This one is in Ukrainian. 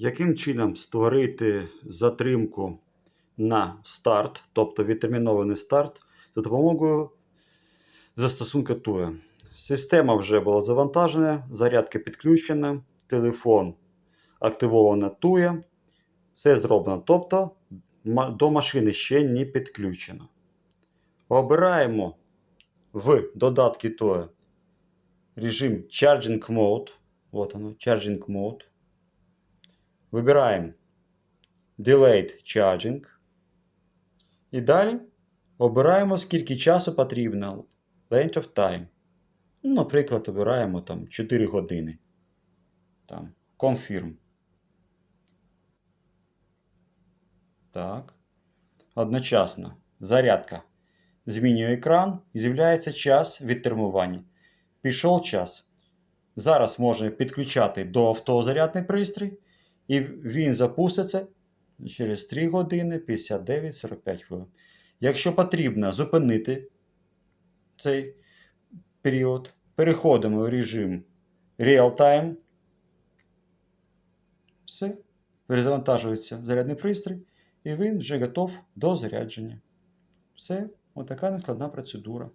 Яким чином створити затримку на старт, тобто відтермінований старт, за допомогою застосунку TUE? Система вже була завантажена, зарядка підключена, телефон активовано TUE. Все зроблено. Тобто до машини ще не підключено. Обираємо в додатки TUE режим Charging Mode. Вот оно, Charging Mode. Вибираємо Delayed Charging. І далі обираємо, скільки часу потрібно. Length of time. Ну, наприклад, обираємо там 4 години. Там, Confirm. Так. Одночасно. Зарядка. Змінюю екран з'являється час відтермування. Пішов час. Зараз можна підключати до авто зарядний пристрій, і він запуститься через 3 години 59-45 хвилин. Якщо потрібно зупинити цей період, переходимо в режим Real Time. Все. Перезавантажується зарядний пристрій, і він вже готов до зарядження. Все, отака нескладна процедура.